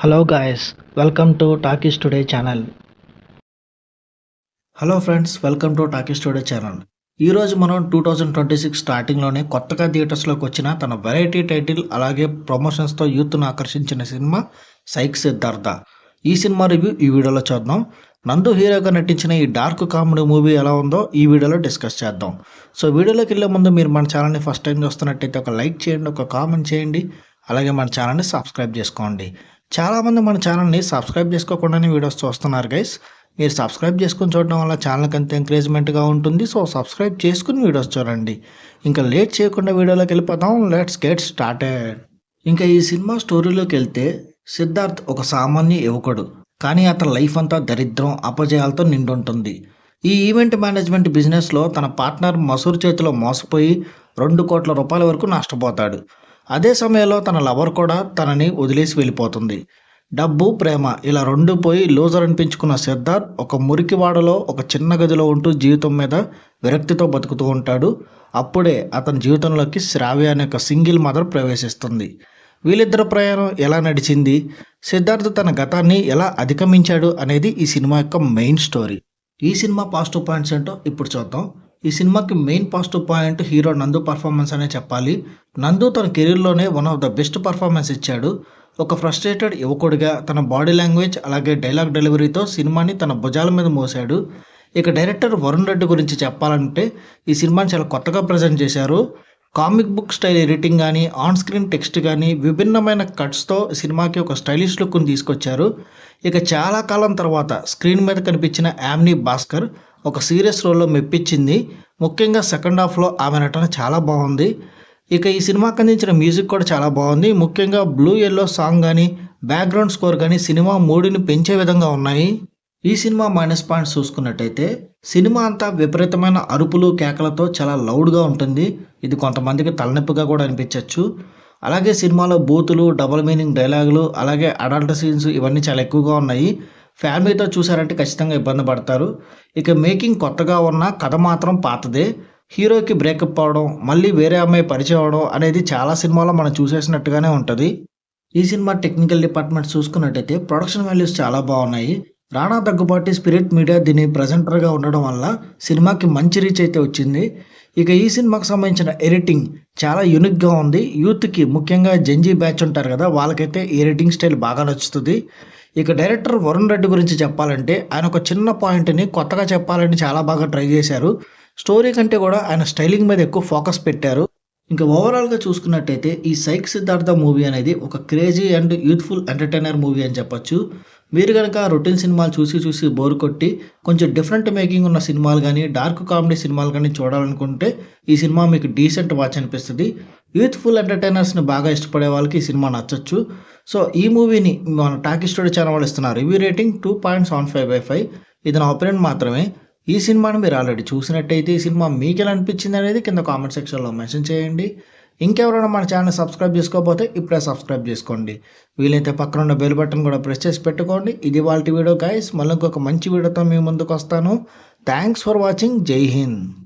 Hello guys welcome to Talkies Today channel hello friends welcome to Talkies Today channel ఈరోజు మనం two thousand twenty six స్టార్టింగ్లోనే కొత్తగా థియేటర్స్లోకి వచ్చిన తన వెరైటీ టైటిల్ అలాగే ప్రమోషన్స్తో యూత్ను ఆకర్షించిన సినిమా సైక్ సిద్ధార్థ ఈ సినిమా రివ్యూ ఈ వీడియోలో చూద్దాం. నందు హీరోగా నటించిన ఈ డార్క్ కామెడీ మూవీ ఎలా ఉందో ఈ వీడియోలో డిస్కస్ చేద్దాం. సో వీడియోలోకి వెళ్ళే ముందు మీరు మన ఛానల్ని ఫస్ట్ టైం చూస్తున్నట్టయితే ఒక లైక్ చేయండి ఒక కామెంట్ చేయండి అలాగే మన ఛానల్ని సబ్స్క్రైబ్ చేసుకోండి. చాలామంది మన ఛానల్ని సబ్స్క్రైబ్ చేసుకోకుండానే వీడియోస్ చూస్తున్నారు గైస్ మీరు సబ్స్క్రైబ్ చేసుకుని చూడడం వల్ల ఛానల్కి అంత ఎంకరేజ్మెంట్గా ఉంటుంది. సో సబ్స్క్రైబ్ చేసుకుని వీడియోస్ చూడండి. ఇంకా లేట్ చేయకుండా వీడియోలోకి వెళ్ళిపోతాం లెట్స్ గెట్ స్టార్టెడ్ ఇంకా ఈ సినిమా స్టోరీలోకి వెళ్తే సిద్ధార్థ్ ఒక సామాన్య యువకుడు. కానీ అతని లైఫ్ అంతా దరిద్రం అపజయాలతో నిండుంటుంది. ఈ ఈవెంట్ మేనేజ్మెంట్ బిజినెస్లో తన పార్ట్నర్ మసూర్ చేతిలో మోసపోయి రెండు కోట్ల రూపాయల వరకు నష్టపోతాడు. అదే సమయంలో తన లవర్ కూడా తనని వదిలేసి వెళ్ళిపోతుంది. డబ్బు ప్రేమ ఇలా రెండు పోయి లూజర్ అనిపించుకున్న సిద్ధార్థ్ ఒక మురికివాడలో ఒక చిన్న గదిలో ఉంటూ జీవితం మీద విరక్తితో బతుకుతూ ఉంటాడు. అప్పుడే అతని జీవితంలోకి శ్రావ్య అనే ఒక సింగిల్ మదర్ ప్రవేశిస్తుంది. వీళ్ళిద్దరి ప్రయాణం ఎలా నడిచింది? సిద్ధార్థ్ తన గతాన్ని ఎలా అధిగమించాడు అనేది ఈ సినిమా యొక్క మెయిన్ స్టోరీ ఈ సినిమా పాజిటివ్ పాయింట్స్ ఏంటో ఇప్పుడు చూద్దాం. ఈ సినిమాకి main positive point hero Nandu performance అనే చెప్పాలి. నందు తన కెరీర్లోనే one of the best performance ఇచ్చాడు. ఒక ఫ్రస్ట్రేటెడ్ యువకుడిగా తన బాడీ లాంగ్వేజ్ అలాగే డైలాగ్ డెలివరీతో సినిమాని తన భుజాల మీద మోసాడు. ఇక డైరెక్టర్ వరుణ్ రెడ్డి గురించి చెప్పాలంటే ఈ సినిమాని చాలా కొత్తగా ప్రజెంట్ చేశారు. కామిక్ బుక్ స్టైల్ ఎడిటింగ్ కానీ ఆన్ స్క్రీన్ టెక్స్ట్ కానీ విభిన్నమైన కట్స్తో సినిమాకి ఒక స్టైలిష్ లుక్ని తీసుకొచ్చారు. ఇక చాలా కాలం తర్వాత స్క్రీన్ మీద కనిపించిన యామ్ని భాస్కర్ ఒక సీరియస్ రోల్లో మెప్పించింది. ముఖ్యంగా సెకండ్ హాఫ్లో ఆమె నటన చాలా బాగుంది. ఇక ఈ సినిమాకి అందించిన మ్యూజిక్ కూడా చాలా బాగుంది. ముఖ్యంగా బ్లూ ఎల్లో సాంగ్ కానీ బ్యాక్గ్రౌండ్ స్కోర్ కానీ సినిమా మూడిని పెంచే విధంగా ఉన్నాయి. ఈ సినిమా మైనస్ పాయింట్స్ చూసుకున్నట్టయితే సినిమా అంతా విపరీతమైన అరుపులు కేకలతో చాలా లౌడ్గా ఉంటుంది. ఇది కొంతమందికి తలనొప్పిగా కూడా అనిపించవచ్చు అలాగే సినిమాలో బూతులు డబుల్ మీనింగ్ డైలాగులు అలాగే అడల్ట్ సీన్స్ ఇవన్నీ చాలా ఎక్కువగా ఉన్నాయి. ఫ్యామిలీతో చూసారంటే ఖచ్చితంగా ఇబ్బంది పడతారు. ఇక మేకింగ్ కొత్తగా ఉన్న కథ మాత్రం పాతదే. హీరోకి బ్రేకప్ అవడం మళ్ళీ వేరే అమ్మాయి పరిచయం అవడం అనేది చాలా సినిమాలో మనం చూసేసినట్టుగానే ఉంటుంది. ఈ సినిమా టెక్నికల్ డిపార్ట్మెంట్ చూసుకున్నట్టయితే ప్రొడక్షన్ వాల్యూస్ చాలా బాగున్నాయి. రాణా దగ్గుబాటి స్పిరిట్ మీడియా దీని ప్రజెంటర్గా ఉండడం వల్ల సినిమాకి మంచి రీచ్ అయితే వచ్చింది. ఇక ఈ సినిమాకి సంబంధించిన ఎడిటింగ్ చాలా యూనిక్గా ఉంది. యూత్కి ముఖ్యంగా జంజీ బ్యాచ్ ఉంటారు కదా వాళ్ళకైతే ఎడిటింగ్ స్టైల్ బాగా నచ్చుతుంది. ఇక డైరెక్టర్ వరుణ్ రెడ్డి గురించి చెప్పాలంటే ఆయన ఒక చిన్న పాయింట్ని కొత్తగా చెప్పాలని చాలా బాగా ట్రై చేశారు. స్టోరీ కంటే కూడా ఆయన స్టైలింగ్ మీద ఎక్కువ ఫోకస్ పెట్టారు. ఇంకా ఓవరాల్గా చూసుకున్నట్టయితే ఈ సైక్ సిద్ధార్థ మూవీ అనేది ఒక crazy and youthful entertainer movie అని చెప్పొచ్చు. మీరు కనుక రొటీన్ సినిమాలు చూసి చూసి బోర్ కొట్టి కొంచెం డిఫరెంట్ మేకింగ్ ఉన్న సినిమాలు కానీ డార్క్ కామెడీ సినిమాలు కానీ చూడాలనుకుంటే ఈ సినిమా మీకు డీసెంట్ వాచ్ అనిపిస్తుంది. యూత్ఫుల్ ఎంటర్టైనర్స్ని బాగా ఇష్టపడే వాళ్ళకి ఈ సినిమా నచ్చచ్చు. సో ఈ మూవీని మన టాకీ స్టూడియో ఛానల్ వాళ్ళు ఇస్తున్నారు. Review rating two point seven five by five ఇది నా ఒపీనియన్ మాత్రమే. ఈ సినిమాని మీరు ఆల్రెడీ చూసినట్టయితే ఈ సినిమా మీకు ఎలా అనిపించింది అనేది కింద కామెంట్ సెక్షన్లో మెన్షన్ చేయండి. ఇంకెవరైనా మన ఛానల్ సబ్స్క్రైబ్ చేసుకోకపోతే ఇప్పుడే సబ్స్క్రైబ్ చేసుకోండి. వీలైతే పక్కన ఉన్న బెల్ బటన్ కూడా ప్రెస్ చేసి పెట్టుకోండి. ఇది వాళ్ళ వీడియో గైస్ మళ్ళీ ఇంకొక మంచి వీడియోతో మీ ముందుకు వస్తాను. థ్యాంక్స్ ఫర్ వాచింగ్ జై హింద్